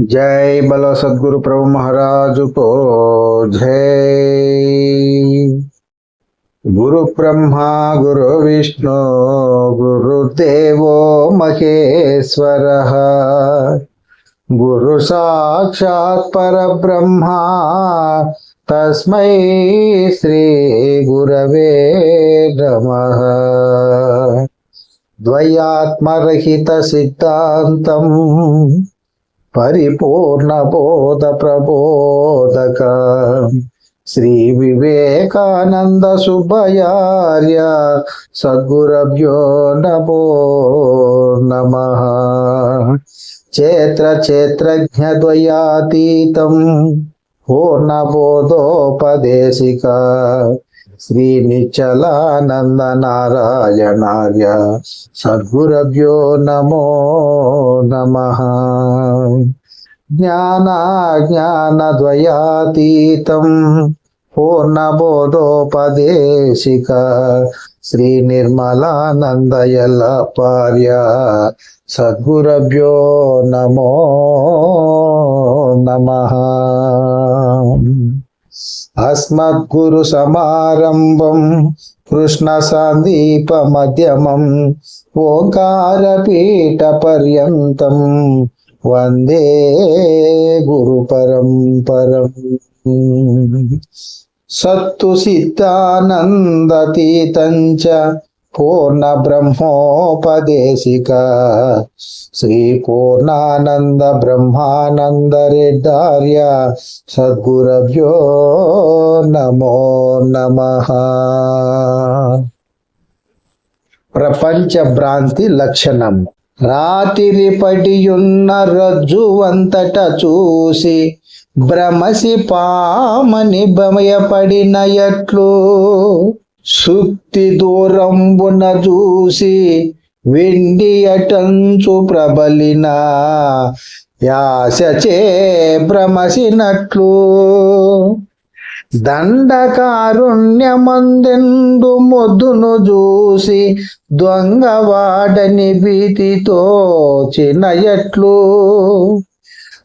जय बलो सदगुरु प्रभु महाराज को जय। गुरु ब्रह्मा, गुरु विष्णु गुरुदेवो महेश्वर। गुरु साक्षात् परब्रह्मा, तस्मै श्री गुरवे नमः। द्वयात्मरहित सिद्धान्तम् పరిపూర్ణ పోత ప్రబోధక. శ్రీ వివేకానంద సుబ్బయార్య సద్గురభ్యో నమో నమ. చేత్ర చేత్రజ్ఞ ద్వయాతీతం పూర్ణబోధోపదేశిక. శ్రీ నిచ్చలానంద నారాయణార్య సద్గురభ్యో నమో నమ జ్ఞానాజ్ఞానద్వయాతీతం పూర్ణబోధోపదేశిక శ్రీ నిర్మలానందయల పార్య సద్గురభ్యో నమో నమ అస్మద్గురు సమారంభం కృష్ణ సందీప మధ్యమం ఓంకార పీఠ పర్యంతం వందే గురు పరంపరం సత్తు సిద్ధానందతీతం చ పూర్ణ బ్రహ్మోపదేశిక శ్రీ పూర్ణానంద బ్రహ్మానంద రెడ్డార్య సద్గురభ్యో నమో నమ. ప్రపంచ భ్రాంతి లక్షణం. రాతిరి పడియున్న రజ్జువంతట చూసి భ్రమసి పామని భయపడిన ఎట్లు సుక్తి దూరంబున చూసి వెండి అటంచు ప్రబలిన యాసచే భ్రమసినట్లు. దండకారుణ్యమందెందు మొద్దును చూసి దొంగవాడని భీతితో చినయట్లు.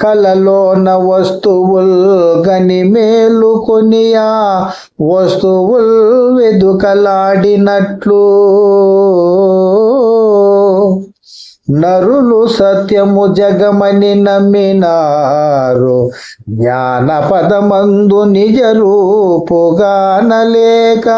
కలలోన వస్తువుల్ గని మేలు కొనియా. వస్తువుల్ వెదుకలాడినట్లు. నరులు సత్యము జగమని నమ్మినారు. జ్ఞాన పదమందు నిజ రూపుగానలేక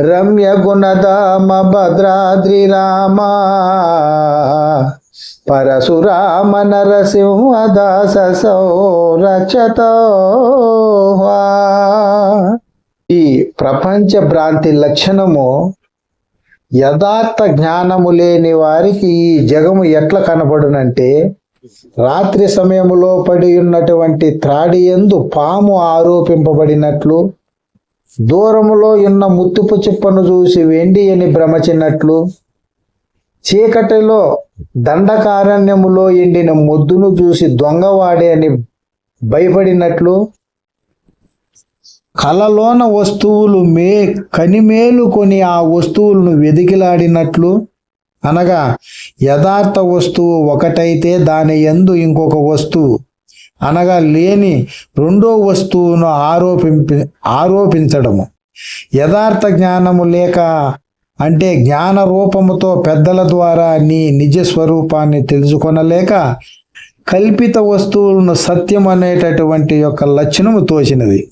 రమ్య గుణధామ భద్రాద్రి రామా. పరశురామ నరసింహదాస సంరక్షత ఈ ప్రపంచ భ్రాంతి లక్షణము యథార్థ జ్ఞానము లేని వారికి ఈ జగము ఎట్ల కనబడునంటే రాత్రి సమయములో పడి ఉన్నటువంటి త్రాడి ఎందు పాము ఆరోపింపబడినట్లు దూరములో ఉన్న ముత్తుపు చిప్పను చూసి వెండి అని భ్రమచినట్లు చీకటిలో దండకారణ్యములో ఎండిన మొద్దును చూసి దొంగవాడే అని భయపడినట్లు కలలోన వస్తువులు మే కనిమేలు కొని ఆ వస్తువులను వెదికిలాడినట్లు అనగా యథార్థ వస్తువు ఒకటైతే దాని ఎందు ఇంకొక వస్తువు అనగా లేని రెండో వస్తువును ఆరోపింపి ఆరోపించడము. యథార్థ జ్ఞానము లేక అంటే జ్ఞాన రూపముతో పెద్దల ద్వారా నీ నిజ స్వరూపాన్ని తెలుసుకొనలేక కల్పిత వస్తువులను సత్యం అనేటటువంటి యొక్క లక్షణము తోచినది.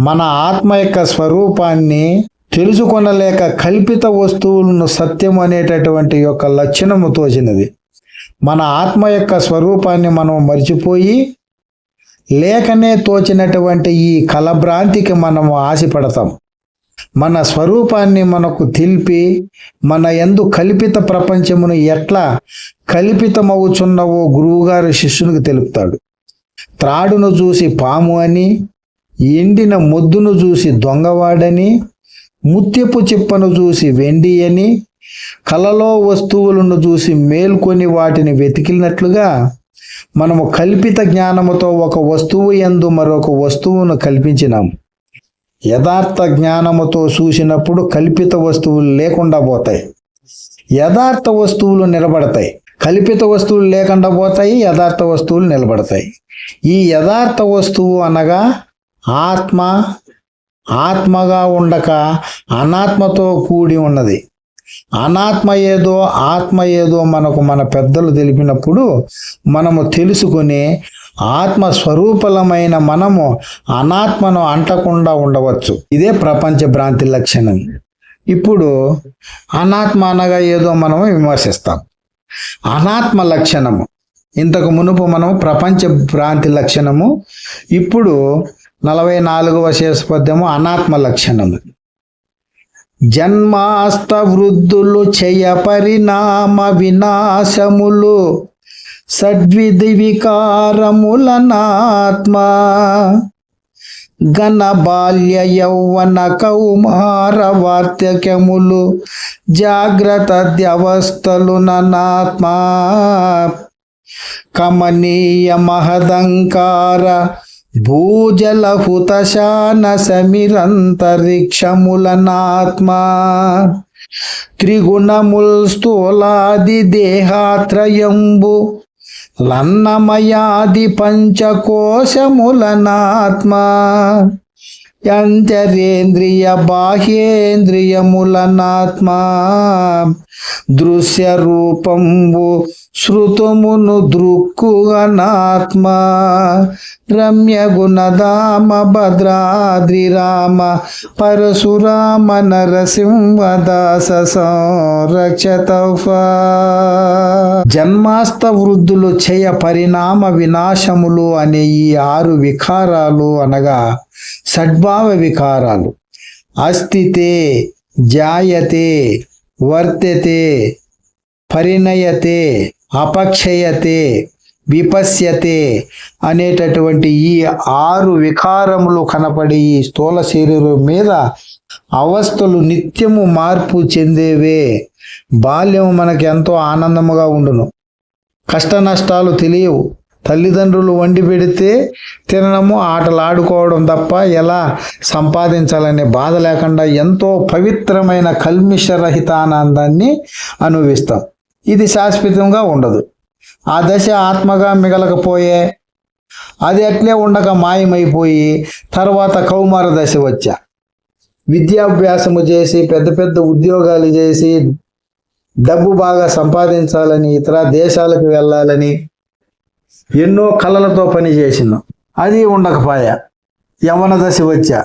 మన ఆత్మ యొక్క స్వరూపాన్ని తెలుసుకొనలేక కల్పిత వస్తువులను సత్యం అనేటటువంటి యొక్క లక్షణము తోచినది. మన ఆత్మ యొక్క స్వరూపాన్ని మనం మర్చిపోయి లేకనే తోచినటువంటి ఈ కలభ్రాంతికి మనము ఆశపడతాం. మన స్వరూపాన్ని మనకు తెలిపి మన ఎందు కల్పిత ప్రపంచమును ఎట్లా కల్పితమవుచున్నవో గురువుగారు శిష్యునికి తెలుపుతాడు. త్రాడును చూసి పాము అని ఎండిన మొద్దును చూసి దొంగవాడని ముత్యపు చిప్పను చూసి వెండి అని కలలో వస్తువులను చూసి మేల్కొని వాటిని వెతికినట్లుగా మనము కల్పిత జ్ఞానముతో ఒక వస్తువు ఎందు మరొక వస్తువును కల్పించినాం. యథార్థ జ్ఞానముతో చూసినప్పుడు కల్పిత వస్తువులు లేకుండా పోతాయి. యథార్థ వస్తువులు నిలబడతాయి. కల్పిత వస్తువులు లేకుండా పోతాయి యథార్థ వస్తువులు నిలబడతాయి. ఈ యథార్థ వస్తువు అనగా ఆత్మ ఆత్మగా ఉండక అనాత్మతో కూడి ఉన్నది. అనాత్మ ఏదో ఆత్మ ఏదో మనకు మన పెద్దలు తెలిపినప్పుడు మనము తెలుసుకుని ఆత్మ స్వరూపలమైన మనము అనాత్మను అంటకుండా ఉండవచ్చు. ఇదే ప్రపంచ భ్రాంతి లక్షణం. ఇప్పుడు అనాత్మ అనగా ఏదో మనము విమర్శిస్తాం. అనాత్మ లక్షణము. ఇంతకు మునుపు మనము ప్రపంచ భ్రాంతి లక్షణము. ఇప్పుడు నలభై నాలుగవ శేషపద్యము అనాత్మ లక్షణము. జన్మాస్త వృద్ధులు చేయ పరిణామ వినాశములు. సద్విధి వికారములనాత్మ ఘన బాల్య యౌవన కౌమార వార్తక్యములు జాగ్రత్త వ్యవస్థలు ననాత్మ కమనీయ మహదంకార భూజల హుతశాన సమిరంతరిక్షములనాత్మ త్రిగుణముల్ స్థూలాది దేహాత్రయంబు లన్నమయాది పంచకోశములనాత్మ. యంతరేంద్రియ బాహ్యేంద్రియములనాత్మ దృశ్య రూపంబు శృతుమును దృక్కుగనాత్మ రమ్య గుణదామ భద్రాద్రి రామ పరశురామ నరసింహదాస సంరక్షత జన్మాస్త వృద్ధులు చేయ పరిణామ వినాశములు అనే ఈ ఆరు వికారాలు అనగా షడ్భావ వికారాలు. అస్థితే జాయతే వర్తతే పరిణయతే అపక్షయతే విపశ్యతే అనేటటువంటి ఈ ఆరు వికారములు కనపడి ఈ స్థూల శరీరం మీద అవస్థలు నిత్యము మార్పు చెందేవే. బాల్యం మనకు ఎంతో ఆనందముగా ఉండును. కష్ట నష్టాలు తెలియవు. తల్లిదండ్రులు వండి పెడితే తినడము ఆటలు ఆడుకోవడం తప్ప ఎలా సంపాదించాలనే బాధ లేకుండా ఎంతో పవిత్రమైన కల్మిషరహిత ఆనందాన్ని అనుభవిస్తాం. ఇది శాశ్వతంగా ఉండదు. ఆ దశ ఆత్మగా మిగలకపోయే అది అట్లే ఉండక మాయమైపోయి తర్వాత కౌమార దశ వచ్చా. విద్యాభ్యాసము చేసి పెద్ద పెద్ద ఉద్యోగాలు చేసి డబ్బు బాగా సంపాదించాలని ఇతర దేశాలకు వెళ్ళాలని ఎన్నో కళలతో పని అది ఉండకపోయా. యవన దశ వచ్చా.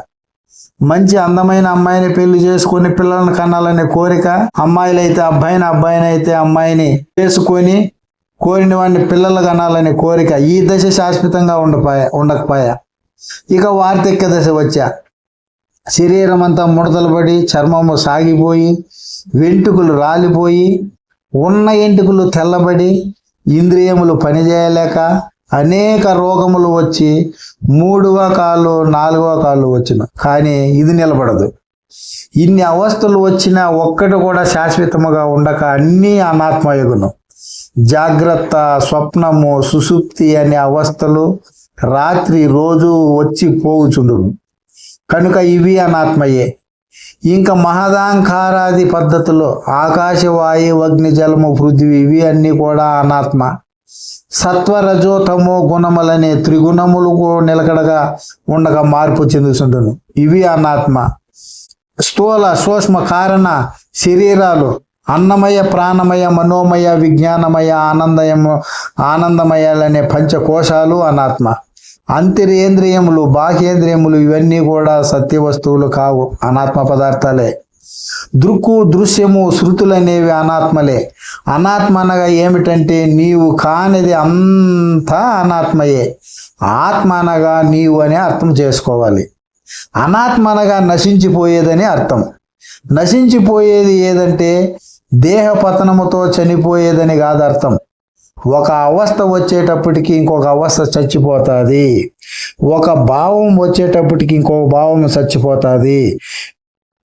మంచి అందమైన అమ్మాయిని పెళ్ళి చేసుకొని పిల్లలను కనాలనే కోరిక అమ్మాయిలైతే అబ్బాయిని అబ్బాయిని అయితే అమ్మాయిని చేసుకొని కోరిన వాడిని పిల్లలు కనాలనే కోరిక ఈ దశ శాశ్వతంగా ఉండపోయా ఉండకపోయా. ఇక వార్ధక్య దశ వచ్చా. శరీరం అంతా ముడతలు పడి చర్మము సాగిపోయి వెంట్రుకలు రాలిపోయి ఉన్న ఎంటుకలు తెల్లబడి ఇంద్రియములు పనిచేయలేక అనేక రోగములు వచ్చి మూడవ కాళ్ళు నాలుగవ కాళ్ళు వచ్చిన. కానీ ఇది నిలబడదు. ఇన్ని అవస్థలు వచ్చినా ఒక్కటి కూడా శాశ్వతముగా ఉండక అన్నీ అనాత్మయుగును. జాగ్రత్త స్వప్నము సుసుప్తి అనే అవస్థలు రాత్రి రోజు వచ్చి పోగుచుండును. కనుక ఇవి అనాత్మయే. ఇంకా మహదాంకారాది పద్ధతులు ఆకాశవాయు అగ్ని జలము పృథ్వీ ఇవి అన్నీ కూడా అనాత్మ. సత్వరజో తమో గుణములనే త్రిగుణములు కూడా నిలకడగా ఉండగా మార్పు చెందుతుండును ఇవి అనాత్మ. స్థూల సూక్ష్మ కారణ శరీరాలు అన్నమయ ప్రాణమయ మనోమయ విజ్ఞానమయ ఆనందయము ఆనందమయాలనే పంచకోశాలు అనాత్మ. అంతరేంద్రియములు బాహ్యేంద్రియములు ఇవన్నీ కూడా సత్య వస్తువులు కావు అనాత్మ పదార్థాలే. దృక్కు దృశ్యము శృతులు అనేవి అనాత్మలే. అనాత్మ అనగా ఏమిటంటే నీవు కానిది అంతా అనాత్మయే. ఆత్మ అనగా నీవు అని అర్థం చేసుకోవాలి. అనాత్మ అనగా నశించిపోయేదని అర్థం. నశించిపోయేది ఏదంటే దేహ పతనముతో చనిపోయేదని కాదు అర్థం ఒక అవస్థ వచ్చేటప్పటికి ఇంకొక అవస్థ చచ్చిపోతుంది. ఒక భావం వచ్చేటప్పటికి ఇంకొక భావం చచ్చిపోతుంది.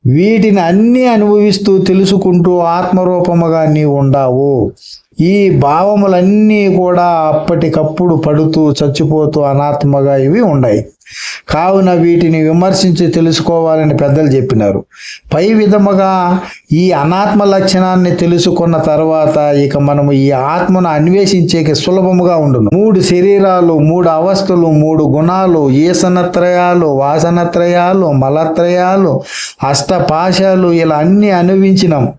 వీటిని అన్నీ అనుభవిస్తూ తెలుసుకుంటూ ఆత్మరూపముగా నీవు ఉండావు. ఈ భావములన్నీ కూడా అప్పటికప్పుడు పడుతూ చచ్చిపోతూ అనాత్మగా ఇవి ఉన్నాయి కావున వీటిని విమర్శించి తెలుసుకోవాలని పెద్దలు చెప్పినారు. పై విధముగా ఈ అనాత్మ లక్షణాన్ని తెలుసుకున్న తర్వాత ఇక మనము ఈ ఆత్మను అన్వేషించేకి సులభముగా ఉండును. మూడు శరీరాలు మూడు అవస్థలు మూడు గుణాలు ఈసనత్రయాలు వాసనత్రయాలు మలత్రయాలు అష్టపాశాలు ఇలా అన్ని అనుభవించినాం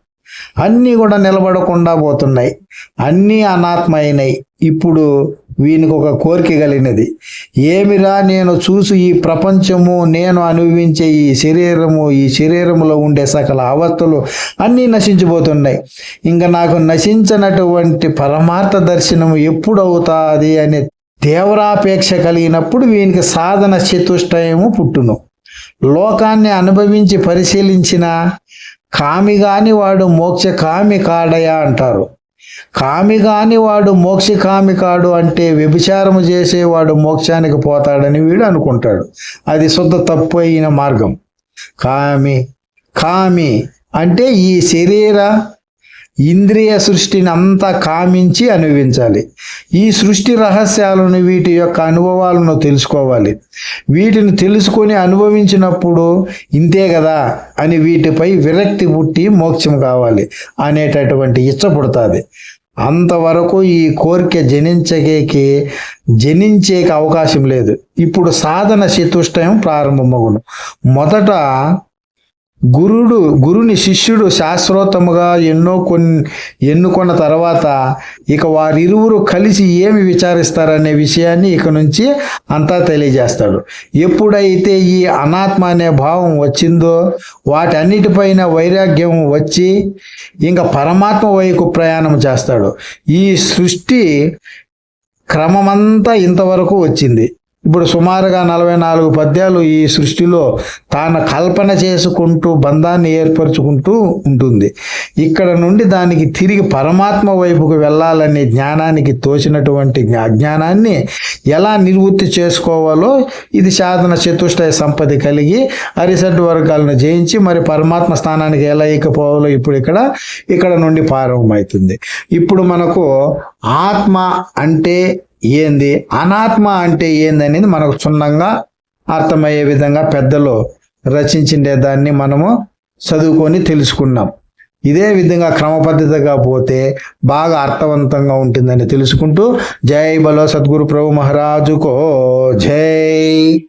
అన్నీ కూడా నిలబడకుండా పోతున్నాయి. అన్నీ అనాత్మ అయినాయి. ఇప్పుడు వీనికి ఒక కోరిక కలిగినది. ఏమిరా నేను చూసి ఈ ప్రపంచము నేను అనుభవించే ఈ శరీరము ఈ శరీరంలో ఉండే సకల అవస్థలు అన్నీ నశించిపోతున్నాయి. ఇంకా నాకు నశించినటువంటి పరమార్థ దర్శనము ఎప్పుడు అవుతుంది అనే తీవ్రాపేక్ష కలిగినప్పుడు వీనికి సాధన చతుష్టయము పుట్టును. లోకాన్ని అనుభవించి పరిశీలించిన కామి కాని వాడు మోక్ష కామి కాడయా అంటారు. కామి గాని వాడు మోక్ష కామి కాడు అంటే వ్యభిచారము చేసేవాడు మోక్షానికి పోతాడని వీడు అనుకుంటాడు. అది శుద్ధ తప్పు అయిన మార్గం. కామి కామి అంటే ఈ శరీర ఇంద్రియ సృష్టిని అంతా కామించి అనుభవించాలి ఈ సృష్టి రహస్యాలను వీటి యొక్క అనుభవాలను తెలుసుకోవాలి. వీటిని తెలుసుకొని అనుభవించినప్పుడు ఇంతే కదా అని వీటిపై విరక్తి పుట్టి మోక్షం కావాలి అనేటటువంటి ఇచ్చపుడుతుంది అంతవరకు ఈ కోరిక జనించకేకి జనించేకి అవకాశం లేదు. ఇప్పుడు సాధన చతుష్టయం ప్రారంభమగును. మొదట గురుడు గురుని శిష్యుడు శాశ్వతముగా ఎన్నో కొన్ని ఎన్నుకున్న తర్వాత ఇక వారిరువురు కలిసి ఏమి విచారిస్తారనే విషయాన్ని ఇక నుంచి అంతా తెలియజేస్తాడు. ఎప్పుడైతే ఈ అనాత్మ అనే భావం వచ్చిందో వాటన్నిటిపైన వైరాగ్యం వచ్చి ఇంకా పరమాత్మ వైపు ప్రయాణం చేస్తాడు. ఈ సృష్టి క్రమమంతా ఇంతవరకు వచ్చింది. ఇప్పుడు సుమారుగా నలభై నాలుగు పద్యాలు ఈ సృష్టిలో తాను కల్పన చేసుకుంటూ బంధాన్ని ఏర్పరచుకుంటూ ఉంటుంది. ఇక్కడ నుండి దానికి తిరిగి పరమాత్మ వైపుకు వెళ్ళాలనే జ్ఞానానికి తోచినటువంటి అజ్ఞానాన్ని ఎలా నివృత్తి చేసుకోవాలో ఇది సాధన చతుష్టయ సంపద కలిగి అరిసెట్ వర్గాలను జయించి మరి పరమాత్మ స్థానానికి ఎలా ఇకపోవాలో ఇప్పుడు ఇక్కడ ఇక్కడ నుండి ప్రారంభమవుతుంది. ఇప్పుడు మనకు ఆత్మ అంటే ఏంది? అనాత్మ అంటే ఏంది అనేది మనకు క్షుణ్ణంగా అర్థమయ్యే విధంగా పెద్దలు రచించిండే దాన్ని మనము చదువుకొని తెలుసుకున్నాం. ఇదే విధంగా క్రమపద్ధతిగా పోతే బాగా అర్థవంతంగా ఉంటుందని తెలుసుకుంటూ జై బలో సద్గురు ప్రభు మహారాజుకో జై.